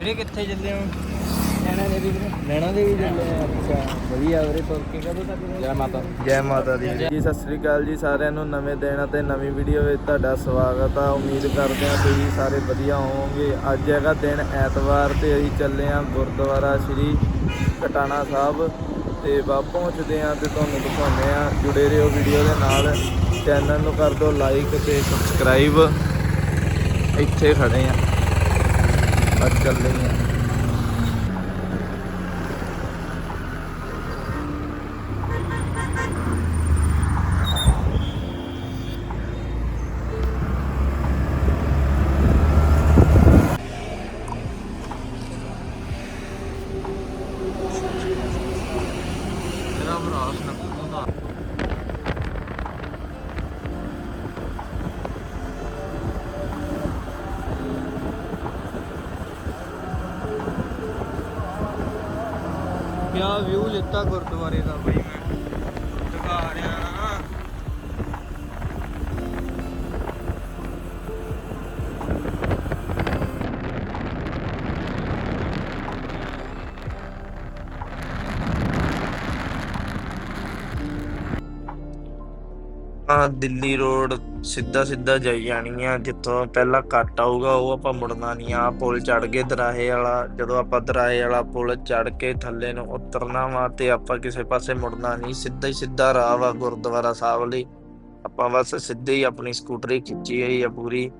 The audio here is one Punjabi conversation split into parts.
ਵੀਰੇ ਕਿੱਥੇ ਚੱਲੇ ਹੋ? ਨੈਣਾ ਦੇਵੀ ਵੀਰੇ। ਨੈਣਾ ਦੇਵੀ ਚੱਲੇ ਆ ਅੱਛਾ ਵਧੀਆ ਵੀਰੇ ਤੁਰ ਕੇ ਕਦੋਂ ਤੱਕ ਜੈ ਮਾਤਾ ਜੈ ਮਾਤਾ ਦੀ। ਜੀ ਸਤਿ ਸ੍ਰੀ ਅਕਾਲ ਜੀ ਸਾਰਿਆਂ ਨੂੰ। ਨਵੇਂ ਦਿਨ ਅਤੇ ਨਵੀਂ ਵੀਡੀਓ ਵਿੱਚ ਤੁਹਾਡਾ ਸਵਾਗਤ ਆ। ਉਮੀਦ ਕਰਦੇ ਹਾਂ ਤੁਸੀਂ ਸਾਰੇ ਵਧੀਆ ਹੋਵੋਗੇ। ਅੱਜ ਹੈਗਾ ਦਿਨ ਐਤਵਾਰ ਤੇ ਅਸੀਂ ਚੱਲੇ ਹਾਂ ਗੁਰਦੁਆਰਾ ਸ੍ਰੀ ਕਟਾਣਾ ਸਾਹਿਬ। ਤੇ ਬਾ ਪਹੁੰਚਦੇ ਹਾਂ ਤੇ ਤੁਹਾਨੂੰ ਦਿਖਾਉਂਦੇ ਹਾਂ ਜੁੜੇ ਰਹੋ ਵੀਡੀਓ ਦੇ ਨਾਲ। ਚੈਨਲ ਨੂੰ ਕਰ ਦਿਓ ਲਾਈਕ ਤੇ ਸਬਸਕ੍ਰਾਈਬ। ਇੱਥੇ ਖੜੇ ਹਾਂ ਅੱਜ ਚੱਲੇ ਹਾਂ ਕਿਆ ਵਿਊ ਲਿੱਤਾ ਗੁਰਦੁਆਰੇ ਦਾ ਬਈ ਮੈਂ। ਦਿਖਾ ਰਿਹਾ ਨਾ। ਆ ਦਿੱਲੀ ਰੋਡ ਸਿੱਧਾ ਸਿੱਧਾ ਜਾਈ ਜਾਣੀ ਆ ਜਿੱਥੋਂ ਪਹਿਲਾਂ ਕੱਟ ਆਊਗਾ, ਉਹ ਆਪਾਂ ਮੁੜਨਾ ਨਹੀਂ। ਆ ਪੁਲ ਚੜ ਕੇ ਦਰਾਹੇ ਵਾਲਾ, ਜਦੋਂ ਆਪਾਂ ਦਰਾਹੇ ਵਾਲਾ ਪੁਲ ਚੜ ਕੇ ਥੱਲੇ ਨੂੰ ਉਤਰਨਾ ਵਾ ਤੇ ਆਪਾਂ ਕਿਸੇ ਪਾਸੇ ਮੁੜਨਾ ਨਹੀਂ। ਸਿੱਧਾ ਹੀ ਸਿੱਧਾ ਰਾਹ ਵਾ ਗੁਰਦੁਆਰਾ ਸਾਹਿਬ ਲਈ। ਆਪਾਂ ਬਸ ਸਿੱਧੇ ਹੀ ਆਪਣੀ ਸਕੂਟਰੀ ਖਿੱਚੀ ਹੋਈ ਆ ਪੂਰੀ।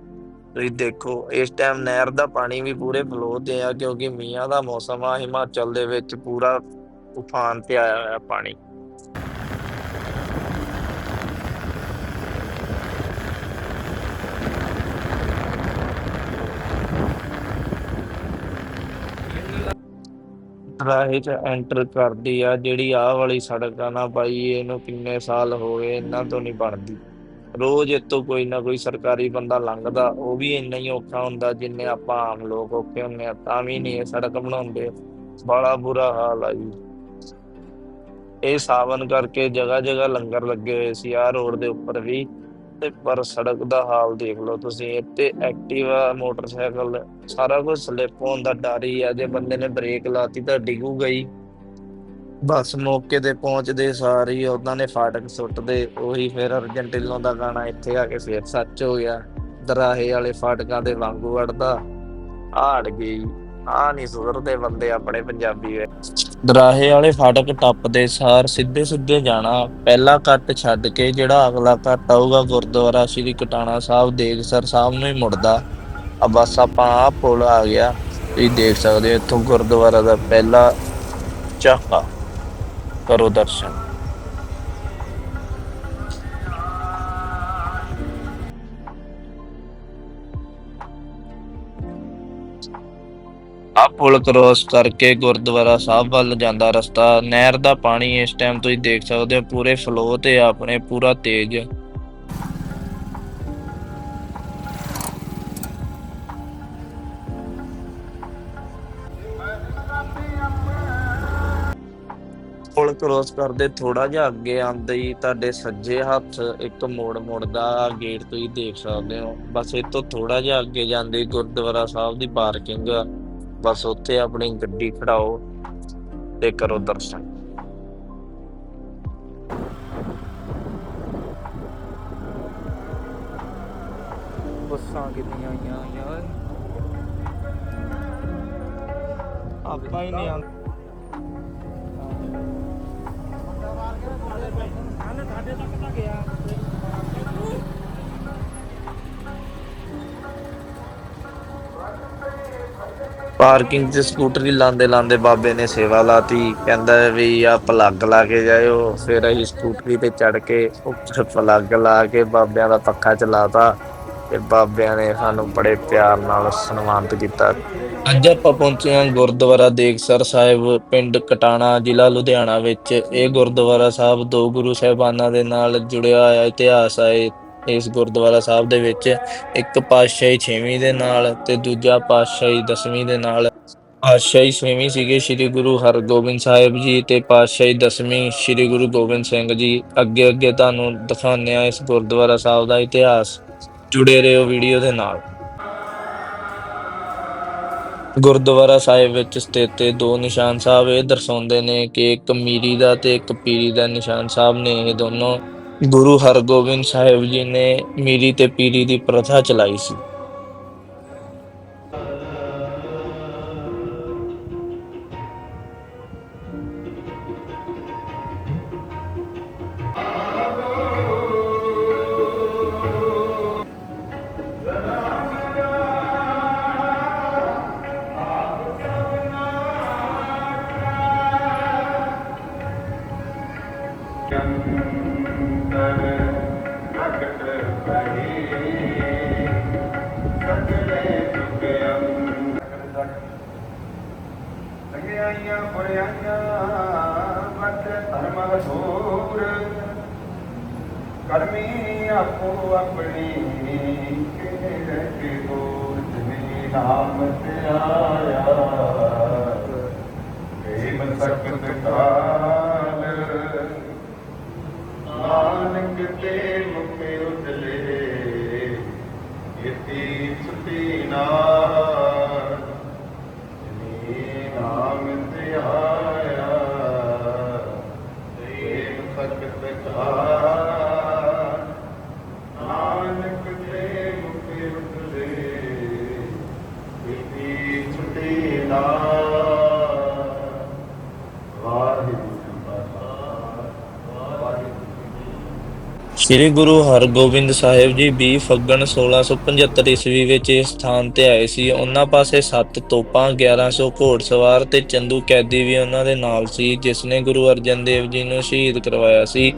ਤੁਸੀਂ ਦੇਖੋ, ਇਸ ਟਾਈਮ ਨਹਿਰ ਦਾ ਪਾਣੀ ਵੀ ਪੂਰੇ ਫਲੋ ਤੇ ਆ, ਕਿਉਂਕਿ ਮੀਆਂ ਦਾ ਮੌਸਮ ਆ, ਹਿਮਾਚਲ ਦੇ ਵਿੱਚ ਪੂਰਾ ਉਫਾਨ ਤੇ ਆਇਆ ਹੋਇਆ ਪਾਣੀ। ਰਾਹੇ ਚ ਐਂਟਰ ਕਰਦੀ ਆ, ਜਿਹੜੀ ਆਹ ਵਾਲੀ ਸੜਕ ਆ ਨਾ ਬਾਈ, ਇਹਨੂੰ ਕਿੰਨੇ ਸਾਲ ਹੋ ਗਏ, ਇਹਨਾਂ ਤੋਂ ਨਹੀਂ ਬਣਦੀ। ਰੋਜ਼ ਇੱਥੋਂ ਕੋਈ ਨਾ ਕੋਈ ਸਰਕਾਰੀ ਬੰਦਾ ਲੰਘਦਾ, ਉਹ ਵੀ ਇੰਨਾ ਹੀ ਔਖਾ ਹੁੰਦਾ, ਜਿੰਨੇ ਆਪਾਂ ਆਮ ਲੋਕ ਔਖੇ ਹੁੰਨੇ ਆ, ਤਾਂ ਵੀ ਨਹੀਂ ਇਹ ਸੜਕ ਬਣਾਉਂਦੇ। ਬੜਾ ਬੁਰਾ ਹਾਲ ਆ ਜੀ। ਇਹ ਸਾਵਨ ਕਰਕੇ ਜਗ੍ਹਾ ਜਗ੍ਹਾ ਲੰਗਰ ਲੱਗੇ ਹੋਏ ਸੀ, ਆਹ ਰੋਡ ਦੇ ਉੱਪਰ ਵੀ। ਤੇ ਪਰ ਸੜਕ ਦਾ ਹਾਲ ਦੇਖ ਲਓ ਤੁਸੀਂ, ਇੱਥੇ ਐਕਟਿਵਾ ਮੋਟਰਸਾਈਕਲ ਸਾਰਾ ਕੁਝ ਸਲਿਪ ਹੋਣ ਦਾ ਡਰ ਹੀ ਆ, ਜੇ ਬੰਦੇ ਨੇ ਬ੍ਰੇਕ ਲਾਤੀ ਤਾਂ ਡਿੱਗੂਗਾ ਹੀ ਬਸ ਮੌਕੇ ਤੇ ਪਹੁੰਚਦੇ ਸਾਰ ਹੀ ਉਹਨਾਂ ਨੇ ਫਾਟਕ ਸੁੱਟਦੇ, ਉਹੀ ਫਿਰ ਅਰਜੈਂਟਿਨੋ ਦਾ ਗਾਣਾ ਇੱਥੇ ਆ ਕੇ ਫਿਰ ਸੱਚ ਹੋ ਗਿਆ। ਦਰਾਹੇ ਵਾਲੇ ਫਾਟਕਾਂ ਦੇ ਵਾਂਗੂ ਵੜਦਾ ਆੜ ਗਈ। ਆ ਨਹੀਂ ਸੁਧਰਦੇ ਬੰਦੇ ਆਪਣੇ ਪੰਜਾਬੀ ਦਰਾਹੇ ਵਾਲੇ ਫਾਟਕ ਟੱਪਦੇ ਸਾਰ ਸਿੱਧੇ ਸਿੱਧੇ ਜਾਣਾ, ਪਹਿਲਾ ਕੱਟ ਛੱਡ ਕੇ ਜਿਹੜਾ ਅਗਲਾ ਕੱਟ ਆਊਗਾ ਗੁਰਦੁਆਰਾ ਸ੍ਰੀ ਕਟਾਣਾ ਸਾਹਿਬ ਦੇਗਸਰ ਸਾਹਿਬ ਨੂੰ ਹੀ ਮੁੜਦਾ। ਆ ਬਸ ਆਪਾਂ ਆ ਪੁਲ ਆ ਗਿਆ, ਤੁਸੀਂ ਦੇਖ ਸਕਦੇ ਹੋ ਇੱਥੋਂ ਗੁਰਦੁਆਰਾ ਦਾ ਪਹਿਲਾ ਚਾਕਾ ਕਰੋ ਦਰਸ਼ਨ। ਆ ਪੁਲ ਕ੍ਰੋਸ ਕਰਕੇ ਗੁਰਦੁਆਰਾ ਸਾਹਿਬ ਵੱਲ ਜਾਂਦਾ ਰਸਤਾ। ਨਹਿਰ ਦਾ ਪਾਣੀ ਇਸ ਟਾਈਮ ਤੁਸੀਂ ਦੇਖ ਸਕਦੇ ਹੋ, ਪੂਰੇ ਫਲੋ ਤੇ ਆਪਣੇ ਪੂਰਾ ਤੇਜ਼। ਪੁਲ ਕ੍ਰੋਸ ਕਰਦੇ ਥੋੜਾ ਜਿਹਾ ਅੱਗੇ ਆਉਂਦੇ ਹੀ ਤੁਹਾਡੇ ਸੱਜੇ ਹੱਥ ਇੱਕ ਮੋੜ ਮੁੜਦਾ ਗੇਟ ਤੁਸੀਂ ਦੇਖ ਸਕਦੇ ਹੋ। ਬਸ ਇਹ ਤੋਂ ਥੋੜਾ ਜਿਹਾ ਅੱਗੇ ਜਾਂਦੇ ਗੁਰਦੁਆਰਾ ਸਾਹਿਬ ਦੀ ਪਾਰਕਿੰਗ ਬਸ ਉੱਥੇ ਆਪਣੀ ਗੱਡੀ ਖੜਾਓ ਤੇ ਕਰੋ ਦਰਸ਼ਨ। ਬੱਸਾਂ ਕਿੰਨੀਆਂ ਆਈਆਂ ਯਾਰ। ਆਪਾਂ ਹੀ ਨਹੀਂ ਆਂ ਪਾਰਕਿੰਗ 'ਚ ਸਕੂਟਰੀ ਲਾਂਦੇ ਲਾਂਦੇ ਬਾਬੇ ਨੇ ਸੇਵਾ ਲਾਤੀ, ਕਹਿੰਦਾ ਵੀ ਆ ਪਲੱਗ ਲਾ ਕੇ ਜਾਇਓ। ਫਿਰ ਅਸੀਂ ਸਕੂਟਰੀ ਤੇ ਚੜ ਕੇ ਉੱਪਰ ਪਲੱਗ ਲਾ ਕੇ ਬਾਬਿਆਂ ਦਾ ਪੱਖਾ ਚਲਾਤਾ ਤੇ ਬਾਬਿਆਂ ਨੇ ਸਾਨੂੰ ਬੜੇ ਪਿਆਰ ਨਾਲ ਸਨਮਾਨਿਤ ਕੀਤਾ। ਅੱਜ ਆਪਾਂ ਪਹੁੰਚੇ ਹਾਂ ਗੁਰਦੁਆਰਾ ਦੇਖਸਰ ਸਾਹਿਬ, ਪਿੰਡ ਕਟਾਣਾ, ਜ਼ਿਲ੍ਹਾ ਲੁਧਿਆਣਾ ਵਿੱਚ। ਇਹ ਗੁਰਦੁਆਰਾ ਸਾਹਿਬ ਦੋ ਗੁਰੂ ਸਾਹਿਬਾਨਾਂ ਦੇ ਨਾਲ ਜੁੜਿਆ ਹੋਇਆ ਇਤਿਹਾਸ ਹੈ ਇਸ ਗੁਰਦੁਆਰਾ ਸਾਹਿਬ ਦੇ ਵਿੱਚ ਇੱਕ ਪਾਤਸ਼ਾਹੀ ਛੇਵੀਂ ਦੇ ਨਾਲ ਤੇ ਦੂਜਾ ਪਾਤਸ਼ਾਹੀ ਦਸਵੀਂ ਦੇ ਨਾਲ। ਪਾਤਸ਼ਾਹੀ ਛੇਵੀਂ ਸੀਗੇ ਸ੍ਰੀ ਗੁਰੂ ਹਰਗੋਬਿੰਦ ਸਾਹਿਬ ਜੀ ਤੇ ਪਾਤਸ਼ਾਹੀ ਦਸਵੀਂ ਸ੍ਰੀ ਗੁਰੂ ਗੋਬਿੰਦ ਸਿੰਘ ਜੀ। ਅੱਗੇ ਅੱਗੇ ਤੁਹਾਨੂੰ ਦਿਖਾਉਂਦੇ ਆ ਇਸ ਗੁਰਦੁਆਰਾ ਸਾਹਿਬ ਦਾ ਇਤਿਹਾਸ। ਜੁੜੇ ਰਹੋ ਵੀਡੀਓ ਦੇ ਨਾਲ। ਗੁਰਦੁਆਰਾ ਸਾਹਿਬ ਵਿੱਚ ਸਥਿਤ ਦੋ ਨਿਸ਼ਾਨ ਸਾਹਿਬ ਇਹ ਦਰਸਾਉਂਦੇ ਨੇ ਕਿ ਇੱਕ ਮੀਰੀ ਦਾ ਤੇ ਇੱਕ ਪੀਰੀ ਦਾ ਨਿਸ਼ਾਨ ਸਾਹਿਬ ਨੇ। ਇਹ ਦੋਨੋਂ ਗੁਰੂ ਹਰਗੋਬਿੰਦ ਸਾਹਿਬ ਜੀ ਨੇ ਮੀਰੀ ਤੇ ਪੀਰੀ ਦੀ ਪ੍ਰਥਾ ਚਲਾਈ ਸੀ। ਅੰਤਰ ਪ੍ਰਗਟ ਪਈ ਧਰਮ ਹਜ਼ੂਰ ਕਰਮੀ ਆਪੋ ਆਪਣੀ ਕਿਹੜੇ ਕੇ ਦੂਰ ਜਿਨੀ ਨਾਮ ਤੇ ਆਇਆ ਪ੍ਰੇਮ ਸਕਤ ਕਾਲ ਤੇ ਮੁਖ ਉਤਲੇ ਇਤੀ ਸੁਤੀ ਨਾਰ ਜਿਨੀ ਨਾਮ ਤੇ ਆਇਆ। ਪ੍ਰੇਮ ਸਕਤ ਕਾਲ ਸ੍ਰੀ ਗੁਰੂ ਹਰਗੋਬਿੰਦ ਸਾਹਿਬ ਜੀ 20 ਫੱਗਣ 1675 ਈਸਵੀ ਵਿੱਚ ਇਸ ਸਥਾਨ ਤੇ ਆਏ ਸੀ। ਉਹਨਾਂ ਪਾਸੇ 7 ਤੋਪਾਂ 1100 ਘੋੜਸਵਾਰ ਤੇ ਚੰਦੂ ਕੈਦੀ ਵੀ ਉਹਨਾਂ ਦੇ ਨਾਲ ਸੀ, ਜਿਸ ਨੇ ਗੁਰੂ ਅਰਜਨ ਦੇਵ ਜੀ ਨੂੰ ਸ਼ਹੀਦ ਕਰਵਾਇਆ ਸੀ।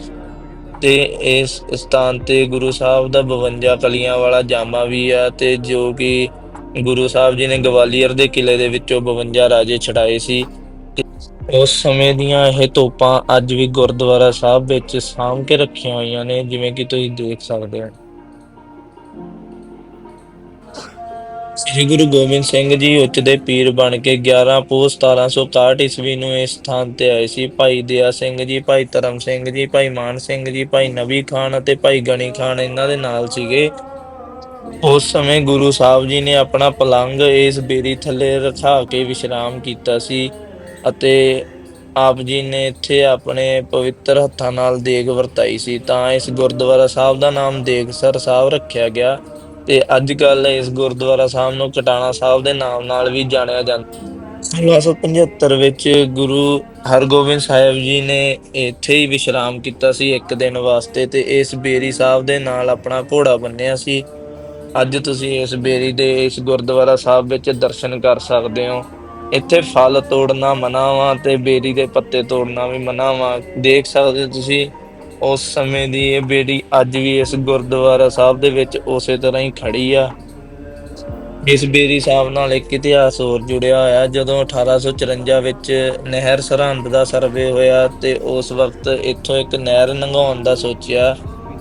ਤੇ ਇਸ ਸਥਾਨ ਤੇ ਗੁਰੂ ਸਾਹਿਬ ਦਾ 52 ਕਲੀਆਂ ਵਾਲਾ ਜਾਮਾ ਵੀ ਆ ਤੇ ਜੋ ਕਿ ਗੁਰੂ ਸਾਹਿਬ ਜੀ ਨੇ ਗਵਾਲੀਅਰ ਦੇ ਕਿਲੇ ਦੇ ਵਿੱਚੋਂ 52 ਰਾਜੇ ਛਡਾਏ ਸੀ। ਉਸ ਸਮੇਂ ਦੀਆਂ ਇਹ ਤੋਪਾਂ ਅੱਜ ਵੀ ਗੁਰਦੁਆਰਾ ਸਾਹਿਬ ਵਿੱਚ ਸਾਂਭ ਕੇ ਰੱਖੀਆਂ ਹੋਈਆਂ ਨੇ, ਜਿਵੇਂ ਕਿ ਤੁਸੀਂ ਦੇਖ ਸਕਦੇ ਹੋ। ਸ੍ਰੀ ਗੁਰੂ ਗੋਬਿੰਦ ਸਿੰਘ ਜੀ ਉੱਚ ਦੇ ਪੀਰ ਬਣ ਕੇ 11 ਪੋਹ 1761 ਈਸਵੀ ਨੂੰ ਇਸ ਸਥਾਨ ਤੇ ਆਏ ਸੀ। ਭਾਈ ਦਿਆ ਸਿੰਘ ਜੀ, ਭਾਈ ਧਰਮ ਸਿੰਘ ਜੀ, ਭਾਈ ਮਾਨ ਸਿੰਘ ਜੀ, ਭਾਈ ਨਬੀ ਖਾਨ ਅਤੇ ਭਾਈ ਗਣੀ ਖਾਨ ਇਹਨਾਂ ਦੇ ਨਾਲ ਸੀਗੇ। ਉਸ ਸਮੇਂ ਗੁਰੂ ਸਾਹਿਬ ਜੀ ਨੇ ਆਪਣਾ ਪਲੰਗ ਇਸ ਬੇਰੀ ਥੱਲੇ ਰਖਾ ਕੇ ਵਿਸ਼ਰਾਮ ਕੀਤਾ ਸੀ। ਅਤੇ ਆਪ ਜੀ ਨੇ ਇੱਥੇ ਆਪਣੇ ਪਵਿੱਤਰ ਹੱਥਾਂ ਨਾਲ ਦੇਗ ਵਰਤਾਈ ਸੀ। ਤਾਂ ਇਸ ਗੁਰਦੁਆਰਾ ਸਾਹਿਬ ਦਾ ਨਾਮ ਦੇਗਸਰ ਸਾਹਿਬ ਰੱਖਿਆ ਗਿਆ ਤੇ ਅੱਜ ਕੱਲ ਇਸ ਗੁਰਦੁਆਰਾ ਸਾਹਿਬ ਨੂੰ ਕਟਾਣਾ ਸਾਹਿਬ ਦੇ ਨਾਮ ਨਾਲ ਵੀ ਜਾਣਿਆ ਜਾਂਦਾ। 1675 ਵਿੱਚ ਗੁਰੂ ਹਰਗੋਬਿੰਦ ਸਾਹਿਬ ਜੀ ਨੇ ਇੱਥੇ ਹੀ ਵਿਸ਼ਰਾਮ ਕੀਤਾ ਸੀ ਇੱਕ ਦਿਨ ਵਾਸਤੇ ਤੇ ਇਸ ਬੇਰੀ ਸਾਹਿਬ ਦੇ ਨਾਲ ਆਪਣਾ ਘੋੜਾ ਬੰਨਿਆ ਸੀ। ਅੱਜ ਤੁਸੀਂ ਇਸ ਬੇਰੀ ਦੇ ਇਸ ਗੁਰਦੁਆਰਾ ਸਾਹਿਬ ਵਿੱਚ ਦਰਸ਼ਨ ਕਰ ਸਕਦੇ ਹੋ। ਇੱਥੇ ਫਲ ਤੋੜਨਾ ਮਨਾ ਵਾ ਤੇ ਬੇਰੀ ਦੇ ਪੱਤੇ ਤੋੜਨਾ ਵੀ ਮਨਾ ਵਾ ਦੇਖ ਸਕਦੇ ਹੋ ਤੁਸੀਂ, ਉਸ ਸਮੇਂ ਦੀ ਇਹ ਬੇਰੀ ਅੱਜ ਵੀ ਇਸ ਗੁਰਦੁਆਰਾ ਸਾਹਿਬ ਦੇ ਵਿੱਚ ਉਸੇ ਤਰ੍ਹਾਂ ਹੀ ਖੜੀ ਆ। ਇਸ ਬੇਰੀ ਸਾਹਿਬ ਨਾਲ ਇੱਕ ਇਤਿਹਾਸ ਹੋਰ ਜੁੜਿਆ ਹੋਇਆ, ਜਦੋਂ 1854 ਵਿੱਚ ਨਹਿਰ ਸਰਹੰਦ ਦਾ ਸਰਵੇ ਹੋਇਆ ਤੇ ਉਸ ਵਕਤ ਇੱਥੋਂ ਇੱਕ ਨਹਿਰ ਲੰਘਾਉਣ ਦਾ ਸੋਚਿਆ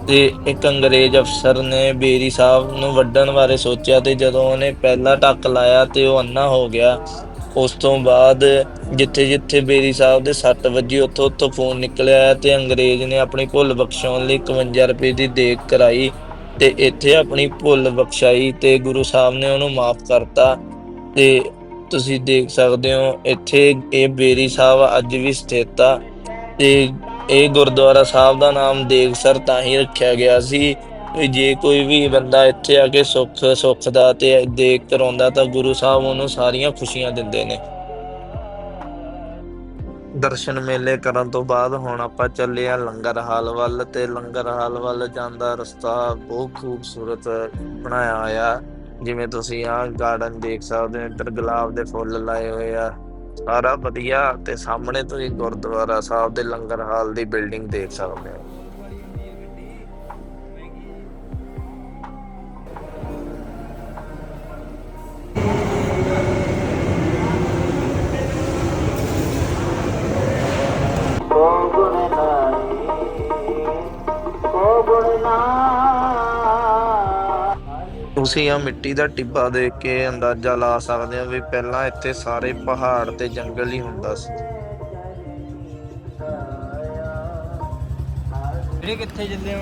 ਤੇ ਇੱਕ ਅੰਗਰੇਜ਼ ਅਫਸਰ ਨੇ ਬੇਰੀ ਸਾਹਿਬ ਨੂੰ ਵੱਢਣ ਬਾਰੇ ਸੋਚਿਆ ਤੇ ਜਦੋਂ ਉਹਨੇ ਪਹਿਲਾ ਟੱਕ ਲਾਇਆ ਤੇ ਉਹ ਅੰਨਾ ਹੋ ਗਿਆ। ਉਸ ਤੋਂ ਬਾਅਦ ਜਿੱਥੇ ਜਿੱਥੇ ਬੇਰੀ ਸਾਹਿਬ ਦੇ ਸੱਟ ਵੱਜੀ, ਉੱਥੋਂ ਉੱਥੋਂ ਫੋਨ ਨਿਕਲਿਆ ਤੇ ਅੰਗਰੇਜ਼ ਨੇ ਆਪਣੀ ਭੁੱਲ ਬਖਸ਼ਾਉਣ ਲਈ 51 ਰੁਪਏ ਦੀ ਦੇਗ ਕਰਾਈ ਤੇ ਇੱਥੇ ਆਪਣੀ ਭੁੱਲ ਬਖਸ਼ਾਈ ਤੇ ਗੁਰੂ ਸਾਹਿਬ ਨੇ ਉਹਨੂੰ ਮਾਫ ਕਰਤਾ ਤੇ ਤੁਸੀਂ ਦੇਖ ਸਕਦੇ ਹੋ, ਇੱਥੇ ਇਹ ਬੇਰੀ ਸਾਹਿਬ ਅੱਜ ਵੀ ਸਥਿਤ ਆ ਤੇ ਇਹ ਗੁਰਦੁਆਰਾ ਸਾਹਿਬ ਦਾ ਨਾਮ ਦੇਗਸਰ ਤਾਂ ਹੀ ਰੱਖਿਆ ਗਿਆ ਸੀ। ਵੀ ਜੇ ਕੋਈ ਵੀ ਬੰਦਾ ਇੱਥੇ ਆ ਕੇ ਸੁੱਖ ਸੁੱਖ ਦਾ ਤੇ ਦੇਖ ਕਰਾਉਂਦਾ ਤਾਂ ਗੁਰੂ ਸਾਹਿਬ ਉਹਨੂੰ ਸਾਰੀਆਂ ਖੁਸ਼ੀਆਂ ਦਿੰਦੇ ਨੇ। ਦਰਸ਼ਨ ਮੇਲੇ ਕਰਨ ਤੋਂ ਬਾਅਦ ਹੁਣ ਆਪਾਂ ਚੱਲੇ ਆ ਲੰਗਰ ਹਾਲ ਵੱਲ ਤੇ ਲੰਗਰ ਹਾਲ ਵੱਲ ਜਾਂਦਾ ਰਸਤਾ ਬਹੁਤ ਖੂਬਸੂਰਤ ਬਣਾਇਆ ਹੋਇਆ। ਜਿਵੇਂ ਤੁਸੀਂ ਆ ਗਾਰਡਨ ਦੇਖ ਸਕਦੇ ਹੋ, ਇੱਧਰ ਗੁਲਾਬ ਦੇ ਫੁੱਲ ਲਾਏ ਹੋਏ ਆ। ਸਾਰਾ ਵਧੀਆ ਤੇ ਸਾਹਮਣੇ ਤੁਸੀਂ ਗੁਰਦੁਆਰਾ ਸਾਹਿਬ ਦੇ ਲੰਗਰ ਹਾਲ ਦੀ ਬਿਲਡਿੰਗ ਦੇਖ ਸਕਦੇ ਹੋ। ਤੁਸੀਂ ਆ ਮਿੱਟੀ ਦਾ ਟਿੱਬਾ ਦੇਖ ਕੇ ਅੰਦਾਜ਼ਾ ਲਾ ਸਕਦੇ ਹੋ ਵੀ ਪਹਿਲਾਂ ਇੱਥੇ ਸਾਰੇ ਪਹਾੜ ਤੇ ਜੰਗਲ ਹੀ ਹੁੰਦਾ ਸੀ। ਵੀਰੇ ਕਿੱਥੇ ਚੱਲੇ ਹੋ?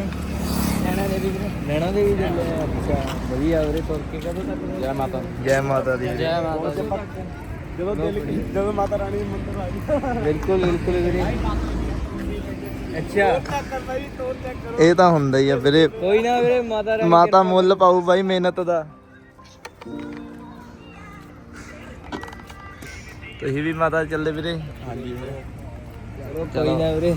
ਨੈਣਾ ਦੇਵੀ ਵੀਰੇ। ਨੈਣਾ ਦੇਵੀ ਚੱਲੇ ਆ ਅੱਛਾ ਵਧੀਆ ਵੀਰੇ ਤੁਰ ਕੇ ਕਦੋਂ ਤੱਕ ਜੈ ਮਾਤਾ ਜੈ ਮਾਤਾ ਦੀ ਜੈ ਮਾਤਾ ਦੀ। ਜਦੋਂ ਦਿਲ ਜਦੋਂ ਮਾਤਾ ਰਾਣੀ ਮੰਦਰ ਆ ਗਈ। ਬਿਲਕੁਲ ਬਿਲਕੁਲ ਵੀਰੇ। ਅੱਛਾ। ਇਹ ਤਾਂ ਹੁੰਦਾ ਹੀ ਆ ਵੀਰੇ। ਕੋਈ ਨਾ ਵੀਰੇ ਮਾਤਾ ਰਾਣੀ ਮਾਤਾ ਮੁੱਲ ਪਾਊ ਬਾਈ ਮਿਹਨਤ ਦਾ। ਤੁਸੀਂ ਵੀ ਮਾਤਾ ਚੱਲੇ ਵੀਰੇ। ਹਾਂਜੀ ਵੀਰੇ। ਚਲੋ ਕੋਈ ਨਾ ਵੀਰੇ।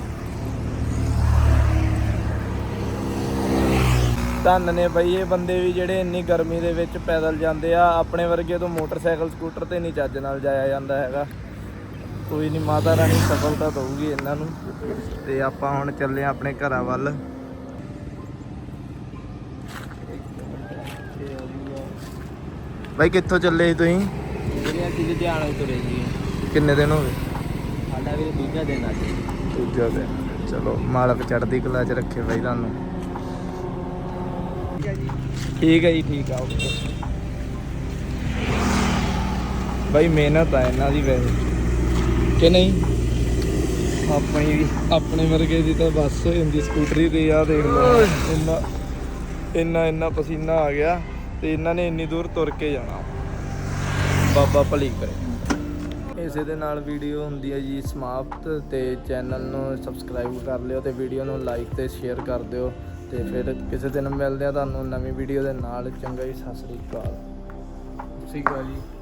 ਧੰਨ ਨੇ ਬਈ ਇਹ ਬੰਦੇ ਵੀ ਜਿਹੜੇ ਇੰਨੀ ਗਰਮੀ ਦੇ ਵਿੱਚ ਪੈਦਲ ਜਾਂਦੇ ਆ ਆਪਣੇ ਵਰਗੇ ਤੋਂ ਮੋਟਰਸਾਈਕਲ ਸਕੂਟਰ ਤੇ ਨਹੀਂ ਚੱਜ ਨਾਲ ਜਾਇਆ ਜਾਂਦਾ ਹੈਗਾ। ਕੋਈ ਨਹੀਂ ਮਾਤਾ ਰਾਣੀ ਸਫਲਤਾ ਦਊਗੀ ਇਹਨਾਂ ਨੂੰ। ਤੇ ਆਪਾਂ ਹੁਣ ਚੱਲੇ ਆ ਆਪਣੇ ਘਰਾਂ ਵੱਲ। ਬਾਈ ਕਿੱਥੋਂ ਚੱਲੇ ਸੀ ਤੁਸੀਂ? ਵੀਰੇ ਅਸੀਂ ਲੁਧਿਆਣੇ ਤੁਰੇ ਜੀ ਕਿੰਨੇ ਦਿਨ ਹੋ ਗਏ? ਸਾਡਾ ਵੀਰੇ ਦੂਜਾ ਦਿਨ ਅੱਜ ਦੂਜਾ ਦਿਨ। ਚਲੋ ਮਾਲਕ ਚੜ੍ਹਦੀ ਕਲਾ 'ਚ ਰੱਖੇ ਬਾਈ ਤੁਹਾਨੂੰ। ਠੀਕ ਹੈ ਜੀ ਠੀਕ ਆ ਓਕੇ। ਬਾਈ ਮਿਹਨਤ ਆ ਇਹਨਾਂ ਦੀ ਵੈਸੇ। ਕਿ ਨਹੀਂ? ਆਪਣੀ ਵੀ। ਆਪਣੇ ਵਰਗੇ ਦੀ ਤਾਂ ਬੱਸ ਹੋ ਜਾਂਦੀ ਸਕੂਟਰੀ ਤੇ ਆ ਦੇਖ ਲਓ। ਇੰਨਾ ਇੰਨਾ ਇੰਨਾ ਪਸੀਨਾ ਆ ਗਿਆ ਤੇ ਇਹਨਾਂ ਨੇ ਇੰਨੀ ਦੂਰ ਤੁਰ ਕੇ ਜਾਣਾ। ਬਾਬਾ ਭਲੀ ਕਰੇ। ਇਸੇ ਦੇ ਨਾਲ ਵੀਡੀਓ ਹੁੰਦੀ ਹੈ ਜੀ ਸਮਾਪਤ ਤੇ ਚੈਨਲ ਨੂੰ ਸਬਸਕ੍ਰਾਈਬ ਕਰ ਲਿਓ ਤੇ ਵੀਡੀਓ ਨੂੰ ਲਾਈਕ ਤੇ ਸ਼ੇਅਰ ਕਰ ਦਿਓ ਤੇ ਫਿਰ ਕਿਸੇ ਦਿਨ ਮਿਲਦੇ ਆ ਤੁਹਾਨੂੰ ਨਵੀਂ ਵੀਡੀਓ ਦੇ ਨਾਲ। ਚੰਗਾ ਜੀ ਸਤਿ ਸ੍ਰੀ ਅਕਾਲ। ਠੀਕ ਆ ਜੀ।